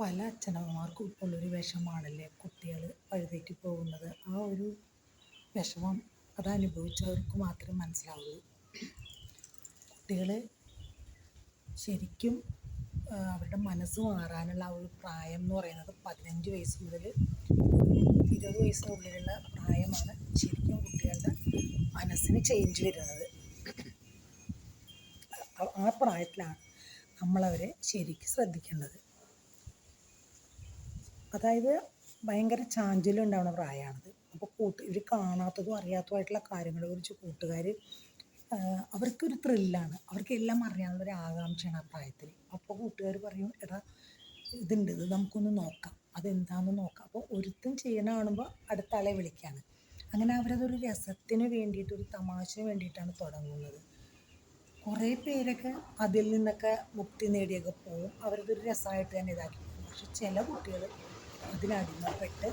പല അച്ഛനമ്മമാർക്കും ഇപ്പോൾ ഉള്ളൊരു വിഷമാണല്ലേ കുട്ടികൾ വഴിതെറ്റി പോകുന്നത്. ആ ഒരു വിഷമം അത് അനുഭവിച്ചവർക്ക് മാത്രമേ മനസ്സിലാവുള്ളൂ. കുട്ടികൾ ശരിക്കും അവരുടെ മനസ്സ് മാറാനുള്ള ആ ഒരു പ്രായം എന്ന് പറയുന്നത് പതിനഞ്ച് വയസ്സ് മുതൽ ഇരുപത് വയസ്സിനുള്ളിലുള്ള പ്രായമാണ് ശരിക്കും കുട്ടികളുടെ മനസ്സിന് ചേഞ്ച് വരുന്നത്. ആ പ്രായത്തിലാണ് നമ്മളവരെ ശരിക്കും ശ്രദ്ധിക്കേണ്ടത്. അതായത് ഭയങ്കര ചാഞ്ചല്യം ഉണ്ടാവുന്ന പ്രായമാണത്. അപ്പോൾ കൂട്ട് ഇവർ കാണാത്തതും അറിയാത്തതുമായിട്ടുള്ള കാര്യങ്ങളെ കുറിച്ച് കൂട്ടുകാർ അവർക്കൊരു ത്രില്ലാണ് അവർക്കെല്ലാം അറിയാനുള്ള ഒരു ആകാംക്ഷയാണ് ആ പ്രായത്തിൽ അപ്പോൾ കൂട്ടുകാർ പറയും എടാ ഇതുണ്ട് ഇത് നമുക്കൊന്ന് നോക്കാം. അതെന്താണെന്ന് നോക്കാം. അപ്പോൾ ഒരുത്തും ചെയ്യണ കാണുമ്പോൾ അടുത്ത ആളെ വിളിക്കുകയാണ് അങ്ങനെ അവരതൊരു രസത്തിന് വേണ്ടിയിട്ട് ഒരു തമാശന് വേണ്ടിയിട്ടാണ് തുടങ്ങുന്നത്. കുറേ പേരൊക്കെ അതിൽ നിന്നൊക്കെ മുക്തി നേടിയൊക്കെ പോവും. അവരതൊരു രസമായിട്ട് തന്നെ ഇതാക്കി. പോകും പക്ഷെ ചില കുട്ടികൾ അതിനടിമപ്പെട്ട്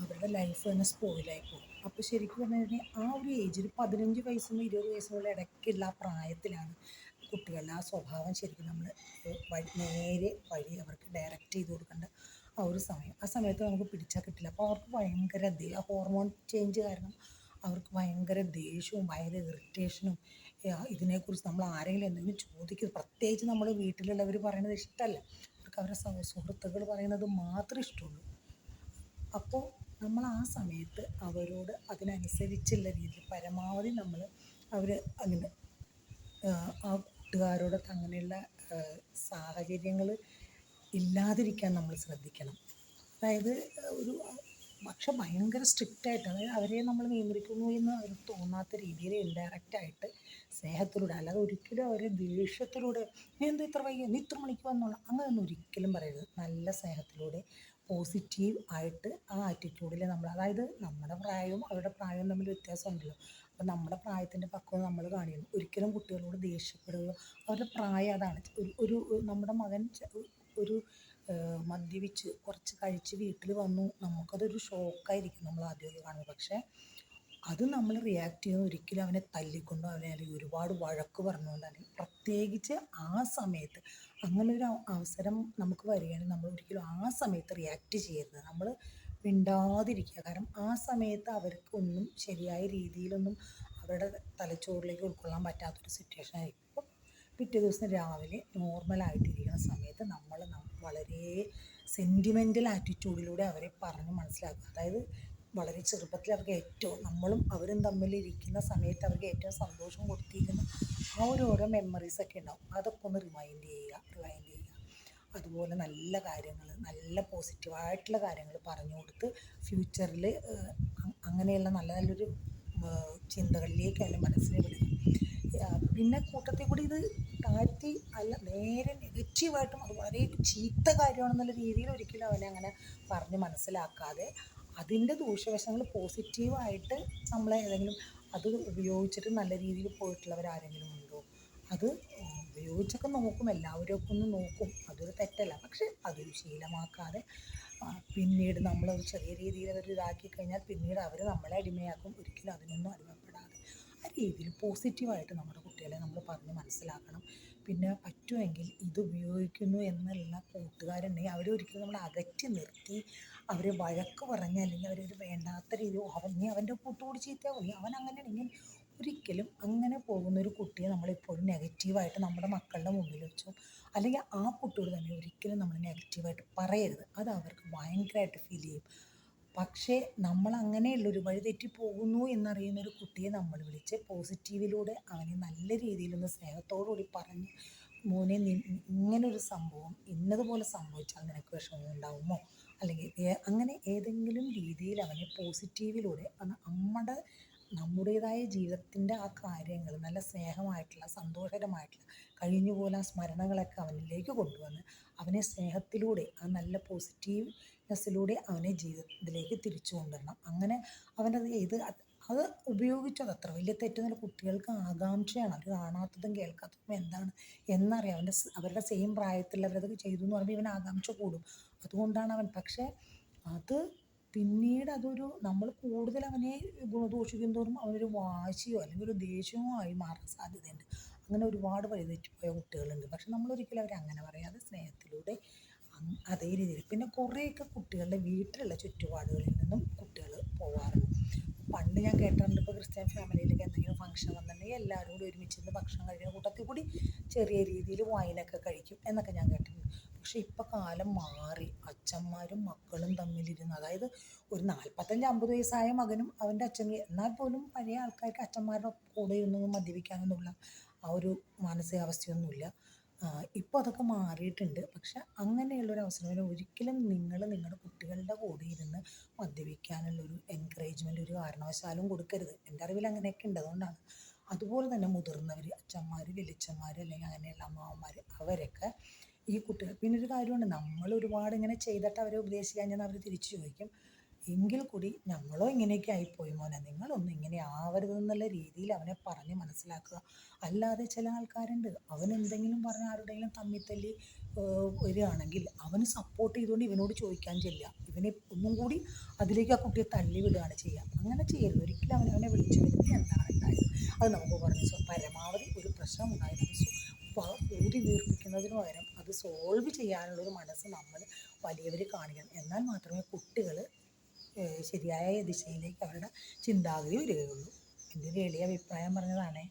അവരുടെ ലൈഫ് തന്നെ സ്പോയിലായി പോകും അപ്പോൾ ശരിക്കും പറഞ്ഞു കഴിഞ്ഞാൽ ആ ഒരു ഏജിൽ പതിനഞ്ച് വയസ്സും ഇരുപത് വയസ്സിനുള്ള ഇടയ്ക്കുള്ള ആ പ്രായത്തിലാണ് കുട്ടികളുടെ ആ സ്വഭാവം ശരിക്കും നമ്മൾ നേരെ വഴി അവർക്ക് ഡയറക്റ്റ് ചെയ്ത് കൊടുക്കേണ്ട ആ ഒരു സമയം. ആ സമയത്ത് നമുക്ക് പിടിച്ചാൽ കിട്ടില്ല. അപ്പോൾ അവർക്ക് ഭയങ്കര ഹോർമോൺ ചേഞ്ച് കാരണം അവർക്ക് ഭയങ്കര ദേഷ്യവും ഭയങ്കര ഇറിറ്റേഷനും ഇതിനെക്കുറിച്ച് നമ്മൾ ആരെങ്കിലും എന്തെങ്കിലും ചോദിക്കും. പ്രത്യേകിച്ച് നമ്മൾ വീട്ടിലുള്ളവർ പറയുന്നത് ഇഷ്ടമല്ല അവർക്ക് അവരുടെ സുഹൃത്തുക്കൾ പറയുന്നത് മാത്രമേ ഇഷ്ടമുള്ളൂ. അപ്പോൾ നമ്മൾ ആ സമയത്ത് അവരോട് അതിനനുസരിച്ചുള്ള രീതിയിൽ പരമാവധി നമ്മൾ അവർ അങ്ങനെ ആ കൂട്ടുകാരോടൊക്കെ അങ്ങനെയുള്ള സാഹചര്യങ്ങൾ ഇല്ലാതിരിക്കാൻ നമ്മൾ ശ്രദ്ധിക്കണം. അതായത് ഒരു പക്ഷെ ഭയങ്കര സ്ട്രിക്റ്റ് ആയിട്ട് അതായത് അവരെ നമ്മൾ നിയന്ത്രിക്കുന്നു എന്ന് അവർക്ക് തോന്നാത്ത രീതിയിൽ ഇൻഡയറക്റ്റ് ആയിട്ട് സ്നേഹത്തിലൂടെ അല്ലാതെ ഒരിക്കലും അവരെ ദേഷ്യത്തിലൂടെ നീ എന്താ ഇത്ര വൈകി നീ ഇത്ര മണിക്ക് വന്നോളാം. അങ്ങനെയൊന്നും ഒരിക്കലും പറയരുത്. നല്ല സ്നേഹത്തിലൂടെ പോസിറ്റീവ് ആയിട്ട് ആ ആറ്റിറ്റ്യൂഡിൽ നമ്മൾ അതായത് നമ്മുടെ പ്രായവും അവരുടെ പ്രായവും തമ്മിൽ വ്യത്യാസം ഉണ്ടല്ലോ അപ്പം നമ്മുടെ പ്രായത്തിന്റെ പക്വത നമ്മൾ കാണിക്കുന്നു. ഒരിക്കലും കുട്ടികളോട് ദേഷ്യപ്പെടുക അവരുടെ പ്രായം അതാണ്. ഒരു ഒരു നമ്മുടെ മകൻ ഒരു മദ്യപിച്ച് കുറച്ച് കഴിച്ച് വീട്ടിൽ വന്നു. നമുക്കതൊരു ഷോക്കായിരിക്കും നമ്മൾ ആദ്യമൊക്കെ കാണുന്നത്. പക്ഷേ അത് നമ്മൾ റിയാക്ട് ചെയ്യുന്ന ഒരിക്കലും അവനെ തല്ലിക്കൊണ്ടോ അവനെ അല്ലെങ്കിൽ ഒരുപാട് വഴക്ക് പറഞ്ഞുകൊണ്ട് അല്ലെങ്കിൽ പ്രത്യേകിച്ച് ആ സമയത്ത് അങ്ങനെ ഒരു അവസരം നമുക്ക് വരികയാണെങ്കിൽ നമ്മൾ ഒരിക്കലും ആ സമയത്ത് റിയാക്ട് ചെയ്യരുത്. നമ്മൾ മിണ്ടാതിരിക്കുക. കാരണം ആ സമയത്ത് അവർക്ക് ഒന്നും ശരിയായ രീതിയിലൊന്നും അവരുടെ തലച്ചോറിലേക്ക് ഉൾക്കൊള്ളാൻ പറ്റാത്തൊരു സിറ്റുവേഷൻ ആയിരിക്കും. പിറ്റേ ദിവസം രാവിലെ നോർമലായിട്ടിരിക്കുന്ന സമയത്ത് നമ്മൾ വളരെ സെന്റിമെന്റൽ ആറ്റിറ്റ്യൂഡിലൂടെ അവരെ പറഞ്ഞ് മനസ്സിലാക്കുക. അതായത് വളരെ ചെറുപ്പത്തിൽ അവർക്ക് ഏറ്റവും നമ്മളും അവരും തമ്മിലിരിക്കുന്ന സമയത്ത് അവർക്ക് ഏറ്റവും സന്തോഷം കൊടുത്തിരിക്കുന്ന ആ ഒരു ഓരോ മെമ്മറീസ് ഒക്കെ ഉണ്ടാവും. അതൊക്കെ ഒന്ന് റിമൈൻഡ് ചെയ്യുക റിമൈൻഡ് ചെയ്യുക. അതുപോലെ നല്ല കാര്യങ്ങൾ നല്ല പോസിറ്റീവായിട്ടുള്ള കാര്യങ്ങൾ പറഞ്ഞു കൊടുത്ത് ഫ്യൂച്ചറിൽ അങ്ങനെയുള്ള നല്ല നല്ലൊരു ചിന്തകളിലേക്ക് അതിന്റെ മനസ്സിനെ വിടുക. പിന്നെ കൂട്ടത്തിൽ കൂടി ഇത് താഴ്ത്തി അല്ല നേരെ നെഗറ്റീവായിട്ടും അത് വളരെ ചീത്ത കാര്യമാണെന്നുള്ള രീതിയിൽ ഒരിക്കലും അവനെ അങ്ങനെ പറഞ്ഞ് മനസ്സിലാക്കാതെ അതിന്റെ ദൂഷ്യവശങ്ങൾ പോസിറ്റീവായിട്ട് നമ്മളെ ഏതെങ്കിലും അത് ഉപയോഗിച്ചിട്ട് നല്ല രീതിയിൽ പോയിട്ടുള്ളവർ ആരെങ്കിലും ഉണ്ടോ? അത് ഉപയോഗിച്ചൊക്കെ നോക്കും എല്ലാവരും ഒന്ന് നോക്കും. അതൊരു തെറ്റല്ല. പക്ഷെ അതൊരു ശീലമാക്കാതെ പിന്നീട് നമ്മളത് ചെറിയ രീതിയിൽ അവർ ഇതാക്കി കഴിഞ്ഞാൽ പിന്നീട് അവർ നമ്മളെ അടിമയാക്കും. ഒരിക്കലും അതിനൊന്നും അടിമപ്പെടാതെ. ആ രീതിയിൽ പോസിറ്റീവായിട്ട് നമ്മുടെ കുട്ടികളെ നമ്മൾ പറഞ്ഞ് മനസ്സിലാക്കണം. പിന്നെ പറ്റുമെങ്കിൽ ഇത് ഉപയോഗിക്കുന്നു എന്നുള്ള കൂട്ടുകാരുണ്ടെങ്കിൽ അവരെ ഒരിക്കലും നമ്മൾ അകറ്റി നിർത്തി അവരെ വഴക്ക് പറഞ്ഞ് അല്ലെങ്കിൽ അവരൊരു വേണ്ടാത്ത രീതി അവൻ നീ അവന്റെ കൂട്ടുകൂടി ചീത്തയാവും അവൻ അങ്ങനെ ഇങ്ങനെ ഒരിക്കലും അങ്ങനെ പോകുന്ന ഒരു കുട്ടിയെ നമ്മളെപ്പോഴും നെഗറ്റീവായിട്ട് നമ്മുടെ മക്കളുടെ മുമ്പിൽ വെച്ചോ അല്ലെങ്കിൽ ആ കുട്ടിയോട് തന്നെ ഒരിക്കലും നമ്മൾ നെഗറ്റീവായിട്ട് പറയരുത്. അത് അവർക്ക് ഭയങ്കരമായിട്ട് ഫീൽ ചെയ്യും. പക്ഷേ നമ്മൾ അങ്ങനെയുള്ളൊരു വഴി തെറ്റിപ്പോകുന്നു എന്നറിയുന്ന ഒരു കുട്ടിയെ നമ്മൾ വിളിച്ച് പോസിറ്റീവിലൂടെ അവനെ നല്ല രീതിയിലൊന്ന് സ്നേഹത്തോടുകൂടി പറഞ്ഞ് മോനെ ഇങ്ങനൊരു സംഭവം ഇന്നതുപോലെ സംഭവിച്ചാൽ നിനക്ക് വിഷമം ഉണ്ടാവുമോ? അല്ലെങ്കിൽ അങ്ങനെ ഏതെങ്കിലും രീതിയിൽ അവനെ പോസിറ്റീവിലൂടെ അത് നമ്മുടെ നമ്മുടേതായ ജീവിതത്തിന്റെ ആ കാര്യങ്ങൾ നല്ല സ്നേഹമായിട്ടുള്ള സന്തോഷകരമായിട്ടുള്ള ആ സ്മരണകളൊക്കെ അവനിലേക്ക് കൊണ്ടുവന്ന് അവനെ സ്നേഹത്തിലൂടെ ആ നല്ല പോസിറ്റീവ്നെസ്സിലൂടെ അവനെ ജീവിതത്തിലേക്ക് തിരിച്ചു കൊണ്ടുവരണം. അങ്ങനെ അവനത് ഇത് അത് ഉപയോഗിച്ചത് അത്ര വലിയ തെറ്റൊന്നുമില്ല. കുട്ടികൾക്ക് ആകാംക്ഷയാണ്. അവർ കാണാത്തതും കേൾക്കാത്തതും എന്താണ് എന്നറിയാം. അവന്റെ അവരുടെ സെയിം പ്രായത്തിലുള്ളവരതൊക്കെ ചെയ്തു എന്ന് പറയുമ്പോൾ ഇവൻ ആകാംക്ഷ കൂടും. അതുകൊണ്ടാണ് അവൻ പക്ഷേ അത് പിന്നീട് അതൊരു നമ്മൾ കൂടുതൽ അവനെ ഗുണദോഷിക്കും തോറും അവനൊരു വാശിയോ അല്ലെങ്കിൽ ഒരു ദേഷ്യമോ ആയി മാറാൻ സാധ്യതയുണ്ട്. അങ്ങനെ ഒരുപാട് വഴിതെറ്റിപ്പോയ കുട്ടികളുണ്ട്. പക്ഷെ നമ്മളൊരിക്കലും അവരെ അങ്ങനെ പറയാതെ സ്നേഹത്തിലൂടെ അതേ രീതിയിൽ പിന്നെ കുറേയൊക്കെ കുട്ടികളുടെ വീട്ടിലുള്ള ചുറ്റുപാടുകളിൽ നിന്നും കുട്ടികൾ പോവാറുണ്ട്. പണ്ട് ഞാൻ കേട്ടിട്ടുണ്ട് ഇപ്പോൾ ക്രിസ്ത്യൻ ഫാമിലിയിലൊക്കെ എന്തെങ്കിലും ഫംഗ്ഷൻ വന്നിട്ടുണ്ടെങ്കിൽ എല്ലാവരും കൂടി ഒരുമിച്ചിരുന്ന് ഭക്ഷണം കഴിക്കുന്ന കൂട്ടത്തിൽ കൂടി ചെറിയ രീതിയിൽ വൈനൊക്കെ കഴിക്കും എന്നൊക്കെ ഞാൻ കേട്ടിട്ടുണ്ട്. പക്ഷെ ഇപ്പം കാലം മാറി. അച്ഛന്മാരും മക്കളും തമ്മിലിരുന്ന് അതായത് ഒരു നാൽപ്പത്തഞ്ച് അമ്പത് വയസ്സായ മകനും അവന്റെ അച്ഛനും എന്നാൽ പോലും പഴയ ആൾക്കാർക്ക് അച്ഛന്മാരുടെ കൂടെ ഇരുന്ന് മദ്യപിക്കാനൊന്നുമില്ല. ആ ഒരു മാനസികാവസ്ഥയൊന്നുമില്ല. ഇപ്പോൾ അതൊക്കെ മാറിയിട്ടുണ്ട്. പക്ഷെ അങ്ങനെയുള്ളൊരു അവസരം ഒരിക്കലും നിങ്ങൾ നിങ്ങളുടെ കുട്ടികളുടെ കൂടെ ഇരുന്ന് മദ്യപിക്കാനുള്ളൊരു എൻകറേജ്മെന്റ് ഒരു കാരണവശാലും കൊടുക്കരുത്. എന്റെ അറിവിൽ അങ്ങനെയൊക്കെ ഉണ്ട്. അതുകൊണ്ടാണ്. അതുപോലെ തന്നെ മുതിർന്നവർ അച്ഛന്മാർ വലിയച്ഛന്മാർ അല്ലെങ്കിൽ അങ്ങനെയുള്ള അമ്മാവന്മാർ അവരൊക്കെ ഈ കുട്ടികൾ പിന്നെ ഒരു കാര്യമുണ്ട് നമ്മൾ ഒരുപാട് ഇങ്ങനെ ചെയ്തിട്ട് അവരെ ഉപദേശിക്കാൻ ഞാൻ അവർ തിരിച്ചു ചോദിക്കും. എങ്കിൽ കൂടി ഞങ്ങളോ ഇങ്ങനെയൊക്കെ ആയിപ്പോയി മോനെ നിങ്ങളൊന്നും ഇങ്ങനെ ആവരുതെന്നുള്ള രീതിയിൽ അവനെ പറഞ്ഞ് മനസ്സിലാക്കുക. അല്ലാതെ ചില ആൾക്കാരുണ്ട് അവൻ എന്തെങ്കിലും പറഞ്ഞ് ആരുടെയെങ്കിലും തമ്മിത്തല്ലി വരികയാണെങ്കിൽ അവന് സപ്പോർട്ട് ചെയ്തുകൊണ്ട് ഇവനോട് ചോദിക്കാൻ ചെല്ലുക. ഇവനെ ഒന്നും കൂടി അതിലേക്ക് ആ കുട്ടിയെ തള്ളി വിടുകയാണ് ചെയ്യുക. അങ്ങനെ ചെയ്യരുത്. ഒരിക്കലും അവൻ അവനെ വിളിച്ചു വരുത്തി എന്താണ് ഉണ്ടായത്. അത് നമുക്ക് പറഞ്ഞു പരമാവധി ഒരു പ്രശ്നം ഉണ്ടായിരുന്നു. ഊതി വീർപ്പിക്കുന്നതിന് പകരം അത് സോൾവ് ചെയ്യാനുള്ളൊരു മനസ്സ് നമ്മൾ വലിയവർ കാണിക്കണം. എന്നാൽ മാത്രമേ കുട്ടികൾ ശരിയായ ദിശയിലേക്ക് അവരുടെ ചിന്താഗതി വരികയുള്ളൂ. എന്റെ ഒരു എളിയ അഭിപ്രായം പറഞ്ഞതാണേ.